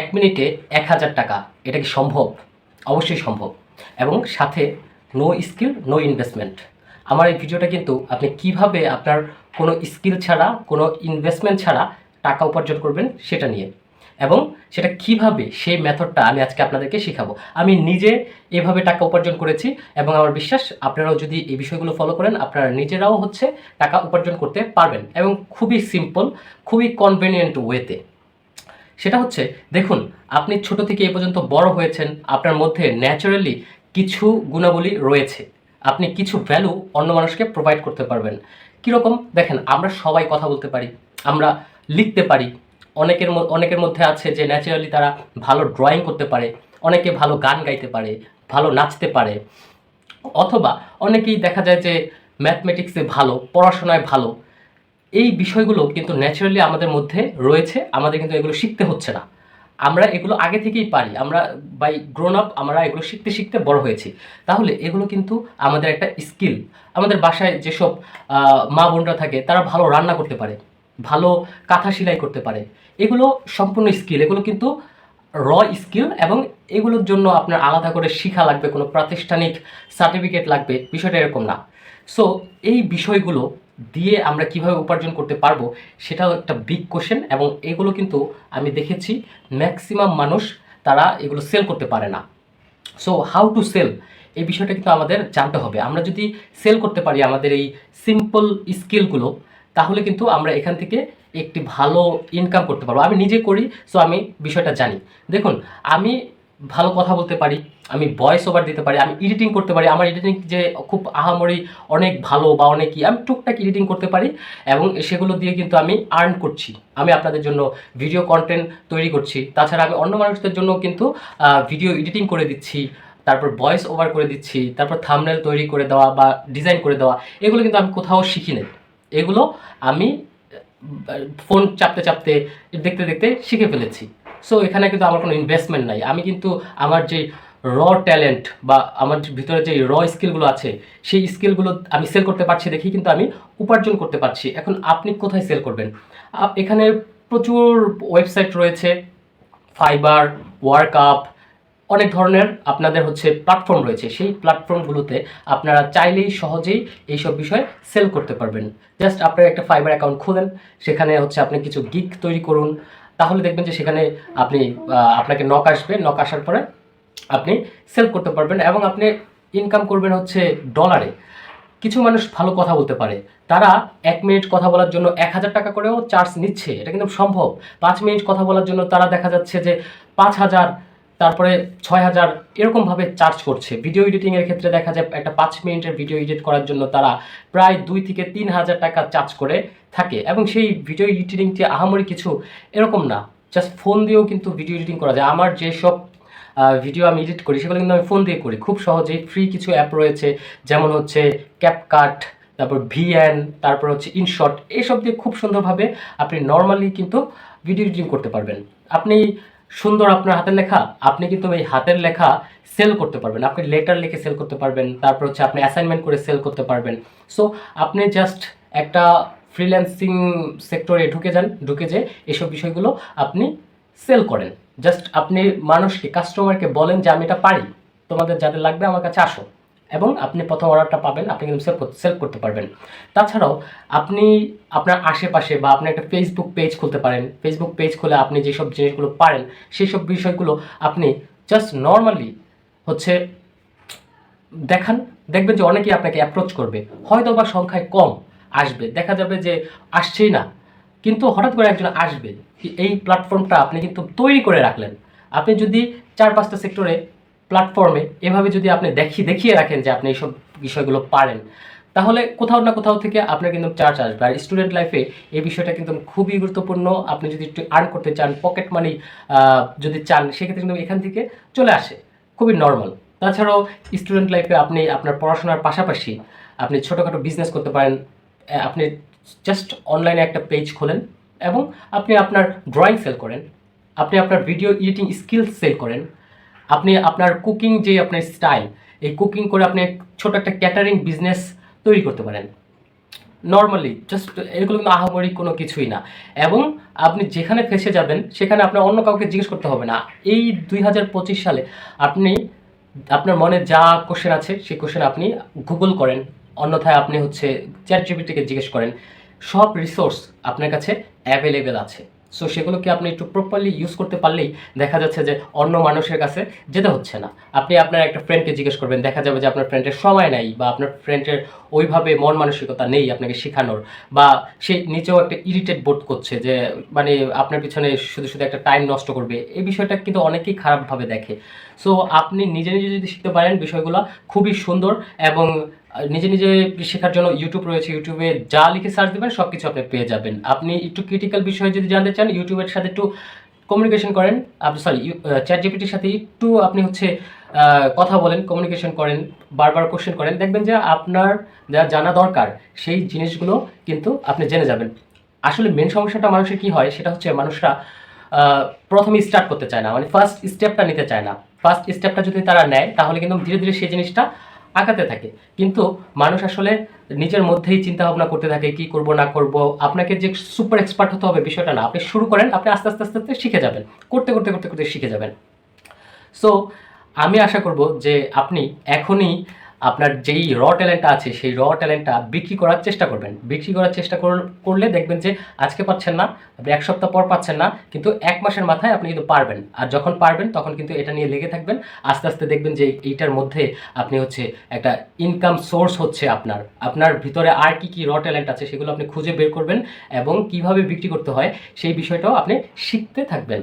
এক মিনিটে এক হাজার টাকা। এটা কি সম্ভব? অবশ্যই সম্ভব। এবং সাথে নো স্কিল নো ইনভেস্টমেন্ট আমার এই ভিডিওটা কিন্তু আপনি কীভাবে আপনার কোনো স্কিল ছাড়া, কোনো ইনভেস্টমেন্ট ছাড়া টাকা উপার্জন করবেন সেটা নিয়ে। এবং সেটা কীভাবে সেই মেথডটা আমি আজকে আপনাদেরকে শেখাবো। আমি নিজে এভাবে টাকা উপার্জন করেছি এবং আমার বিশ্বাস আপনারাও যদি এই বিষয়গুলো ফলো করেন, আপনারা নিজেরাও হচ্ছে টাকা উপার্জন করতে পারবেন। এবং খুবই সিম্পল খুবই কনভেনিয়েন্ট ওয়েতে সেটা হচ্ছে, দেখুন, আপনি ছোট থেকে এ পর্যন্ত বড় হয়েছেন, আপনার মধ্যে ন্যাচারালি কিছু গুণাবলী রয়েছে। আপনি কিছু ভ্যালু অন্য মানুষকে প্রোভাইড করতে পারবেন। কীরকম? দেখেন, আমরা সবাই কথা বলতে পারি, আমরা লিখতে পারি। অনেকের অনেকের মধ্যে আছে যে ন্যাচারালি তারা ভালো ড্রয়িং করতে পারে, অনেকে ভালো গান গাইতে পারে, ভালো নাচতে পারে। অথবা অনেকেই দেখা যায় যে ম্যাথমেটিক্সে ভালো, পড়াশোনায় ভালো এই বিষয়গুলো কিন্তু ন্যাচারালি আমাদের মধ্যে রয়েছে, আমাদের কিন্তু এগুলো শিখতে হচ্ছে না। আমরা এগুলো আগে থেকেই পারি, আমরা বাই গ্রোন আপ আমরা এগুলো শিখতে শিখতে বড় হয়েছি। তাহলে এগুলো কিন্তু আমাদের একটা স্কিল আমাদের বাসায় যেসব মা বোনরা থাকে তারা ভালো রান্না করতে পারে, ভালো কাঁথা সেলাই করতে পারে। এগুলো সম্পূর্ণ স্কিল এগুলো কিন্তু র স্কিল এবং এগুলোর জন্য আপনার আলাদা করে শিখা লাগবে, কোনো প্রাতিষ্ঠানিক সার্টিফিকেট লাগবে, বিষয়টা এরকম না। সো এই বিষয়গুলো দিয়ে আমরা কীভাবে উপার্জন করতে পারব সেটাও একটা বিগ কোশ্চেন এবং এগুলো কিন্তু আমি দেখেছি ম্যাক্সিমাম মানুষ তারা এগুলো সেল করতে পারে না। সো হাউ টু সেল এই বিষয়টা কিন্তু আমাদের জানতে হবে। আমরা যদি সেল করতে পারি আমাদের এই সিম্পল স্কিলগুলো তাহলে কিন্তু আমরা এখান থেকে একটি ভালো ইনকাম করতে পারব। আমি নিজে করি সো আমি বিষয়টা জানি। দেখুন, আমি ভালো কথা বলতে পারি, আমি ভয়েস ওভার দিতে পারি, আমি এডিটিং করতে পারি, আমার এডিটিং যে খুব আহামরি অনেক ভালো বা অনেক আমি টুকটাক এডিটিং করতে পারি এবং সেগুলো দিয়ে কিন্তু আমি আর্ন করছি। আমি আপনাদের জন্য ভিডিও কন্টেন্ট তৈরি করছি। তাছাড়া আমি অন্য মানুষদের জন্য কিন্তু ভিডিও এডিটিং করে দিচ্ছি, তারপর ভয়েস ওভার করে দিচ্ছি, তারপর থামনেল তৈরি করে দেওয়া বা ডিজাইন করে দেওয়া, এগুলো কিন্তু আমি কোথাও শিখি নাই। এগুলো আমি ফোন চাপতে চাপতে, দেখতে দেখতে শিখে ফেলেছি। সো এখানে কিন্তু আমার কোনো ইনভেস্টমেন্ট নাই। আমি কিন্তু আমার যে র ট্যালেন্ট বা আমার ভিতরে যে র স্কিলগুলো আছে, সেই স্কিলগুলো আমি সেল করতে পারছি দেখি কিন্তু আমি উপার্জন করতে পারছি। এখন আপনি কোথায় সেল করবেন? আপ- এখানে প্রচুর ওয়েবসাইট রয়েছে ফাইবার ওয়ার্ক ওয়ার্কআপ অনেক ধরনের আপনাদের হচ্ছে প্ল্যাটফর্ম রয়েছে। সেই প্ল্যাটফর্মগুলোতে আপনারা চাইলেই সহজেই এইসব বিষয় সেল করতে পারবেন। জাস্ট আপনার একটা ফাইবার অ্যাকাউন্ট খুলেন, সেখানে হচ্ছে আপনি কিছু গিক তৈরি করুন। তাহলে দেখবেন যে সেখানে আপনি আপনাকে নক আসবে নক আসার পরে আপনি সেল করতে পারবেন এবং আপনি ইনকাম করবেন হচ্ছে ডলারে কিছু মানুষ ভালো কথা বলতে পারে। তারা এক মিনিট কথা বলার জন্য এক হাজার টাকা করেও চার্জ নিচ্ছে। এটা কিন্তু সম্ভব। পাঁচ মিনিট কথা বলার জন্য তারা দেখা যাচ্ছে যে পাঁচ হাজার তারপরে ছয় হাজার এরকমভাবে চার্জ করছে। ভিডিও এডিটিংয়ের ক্ষেত্রে দেখা যায় একটা পাঁচ মিনিটের ভিডিও এডিট করার জন্য তারা প্রায় দুই থেকে তিন হাজার টাকা চার্জ করে থাকে এবং সেই ভিডিও এডিটিংটি আহামরি কিছু এরকম না। জাস্ট ফোন দিয়েও কিন্তু ভিডিও এডিটিং করা যায়। আমার যেসব ভিডিও আমি এডিট করি, সেগুলো কিন্তু আমি ফোন দিয়ে করি। খুব সহজেই ফ্রি কিছু অ্যাপ রয়েছে, যেমন হচ্ছে ক্যাপকাট তারপর ভিএন তারপর হচ্ছে ইনশট এইসব দিয়ে খুব সুন্দরভাবে আপনি নর্মালি কিন্তু ভিডিও এডিটিং করতে পারবেন। আপনি সুন্দর আপনার হাতের লেখা, আপনি কিন্তু এই হাতের লেখা সেল করতে পারবেন। আপনি লেটার লিখে সেল করতে পারবেন, তারপর হচ্ছে আপনি অ্যাসাইনমেন্ট করে সেল করতে পারবেন। সো আপনি জাস্ট একটা ফ্রিল্যান্সিং সেক্টরে ঢুকে যান, ঢুকে যে এসব বিষয়গুলো আপনি সেল করেন। জাস্ট আপনি মানুষকে কাস্টমারকে বলেন যে, আমি এটা পারি। তোমাদের যাদের লাগবে আমার কাছে আসো। এবং আপনি প্রথম অর্ডারটা পাবেন, আপনি কিন্তু সেল সেল করতে পারবেন। তাছাড়াও আপনি আপনার আশেপাশে বা আপনি একটা ফেসবুক পেজ খুলতে পারেন। ফেসবুক পেজ খুলে আপনি যেসব জিনিসগুলো পারেন সেই সব বিষয়গুলো আপনি জাস্ট নর্মালি হচ্ছে দেখান। দেখবেন যে অনেকেই আপনাকে অ্যাপ্রোচ করবে। হয়তো বা সংখ্যায় কম আসবে। দেখা যাবে যে আসছেই না। কিন্তু হঠাৎ করে একজন আসবে। এই প্ল্যাটফর্মটা আপনি কিন্তু তৈরি করে রাখলেন। আপনি যদি চার পাঁচটা সেক্টরে প্ল্যাটফর্মে এভাবে যদি আপনি দেখি, দেখিয়ে রাখেন যে আপনি এইসব বিষয়গুলো পারেন, তাহলে কোথাও না কোথাও থেকে আপনার কিন্তু চার্জ আসবে। আর স্টুডেন্ট লাইফে এই বিষয়টা কিন্তু খুবই গুরুত্বপূর্ণ। আপনি যদি একটু আর্ন করতে চান পকেট মানি যদি চান, সেক্ষেত্রে কিন্তু এখান থেকে চলে আসে। খুবই নর্মাল তাছাড়াও স্টুডেন্ট লাইফে আপনি আপনার পড়াশোনার পাশাপাশি আপনি ছোটোখাটো বিজনেস করতে পারেন। আপনি জাস্ট অনলাইনে একটা পেজ খোলেন এবং আপনি আপনার ড্রয়িং সেল করেন। আপনি আপনার ভিডিও এডিটিং স্কিল সেল করেন। আপনি আপনার কুকিং যে আপনার স্টাইল এই কুকিং করে আপনি ছোট একটা ক্যাটারিং বিজনেস তৈরি করতে পারেন। নর্মালি জাস্ট এগুলো কিন্তু আহামরি কোনো কিছুই না। এবং আপনি যেখানে ফেসে যাবেন, সেখানে আপনার অন্য কাউকে জিজ্ঞেস করতে হবে না। এই দুই হাজার পঁচিশ সালে আপনি, আপনার মনে যা কোশ্চেন আছে, সেই কোশ্চেন আপনি গুগল করেন। অন্যথায় আপনি হচ্ছে চ্যাট জিপিটিকে জিজ্ঞেস করেন। সব রিসোর্স আপনার কাছে অ্যাভেলেবেল আছে। সো সেগুলোকে আপনি একটু প্রপারলি ইউজ করতে পারলেই দেখা যাচ্ছে যে অন্য মানুষের কাছে যেতে হচ্ছে না। আপনি আপনার একটা ফ্রেন্ডকে জিজ্ঞেস করবেন, দেখা যাবে যে আপনার ফ্রেন্ডের সময় নাই বা আপনার ফ্রেন্ডের ওইভাবে মন মানসিকতা নেই আপনাকে শেখানোর বা সে নিজেও একটা ইরিটেট বোধ করছে যে মানে আপনার পিছনে শুধু শুধু একটা টাইম নষ্ট করবে। এই বিষয়টা কিন্তু অনেকেই খারাপভাবে দেখে। সো আপনি নিজে নিজে যদি শিখতে পারেন বিষয়গুলো, খুবই সুন্দর এবং নিজে নিজে শেখার জন্য ইউটিউব রয়েছে। ইউটিউবে যা লিখে সার্চ দেবেন সব কিছু আপনি পেয়ে যাবেন। আপনি একটু ক্রিটিক্যাল বিষয়ে যদি জানতে চান ইউটিউবের সাথে একটু কমিউনিকেশন করেন। আপনি সরি চ্যাট জিপিটির সাথে একটু আপনি হচ্ছে কথা বলেন কমিউনিকেশন করেন, বারবার কোশ্চেন করেন, দেখবেন যে আপনার যা জানা দরকার, সেই জিনিসগুলো কিন্তু আপনি জেনে যাবেন। আসলে মেন সমস্যাটা মানুষের কি হয়, সেটা হচ্ছে মানুষরা প্রথমে স্টার্ট করতে চায় না। মানে ফার্স্ট স্টেপটা নিতে চায় না। ফার্স্ট স্টেপটা যদি তারা নেয়, তাহলে কিন্তু ধীরে ধীরে সেই জিনিসটা আগাতে থাকে। কিন্তু মানুষ আসলে নিজের মধ্যেই চিন্তা ভাবনা করতে থাকে, কি করব, না করব। আপনাকে যে সুপার এক্সপার্ট হতে হবে বিষয়টা না, আপনি শুরু করেন, আপনি আস্তে আস্তে আস্তে আস্তে শিখে যাবেন। করতে করতে করতে করতে শিখে যাবেন। সো আমি আশা করব যে আপনি এখনই আপনার যেই র ট্যালেন্টটা আছে, সেই র ট্যালেন্টটা বিক্রি করার চেষ্টা করবেন। বিক্রি করার চেষ্টা করলে দেখবেন যে আজকে পাচ্ছেন না, আপনি এক সপ্তাহ পর পাচ্ছেন না, কিন্তু এক মাসের মাথায় আপনি কিন্তু পারবেন। আর যখন পারবেন, তখন কিন্তু এটা নিয়ে লেগে থাকবেন। আস্তে আস্তে দেখবেন যে এইটার মধ্যে আপনি হচ্ছে একটা ইনকাম সোর্স হচ্ছে আপনার। আপনার ভিতরে আর কি কি র ট্যালেন্ট আছে, সেগুলো আপনি খুঁজে বের করবেন এবং কীভাবে বিক্রি করতে হয়, সেই বিষয়টাও আপনি শিখতে থাকবেন।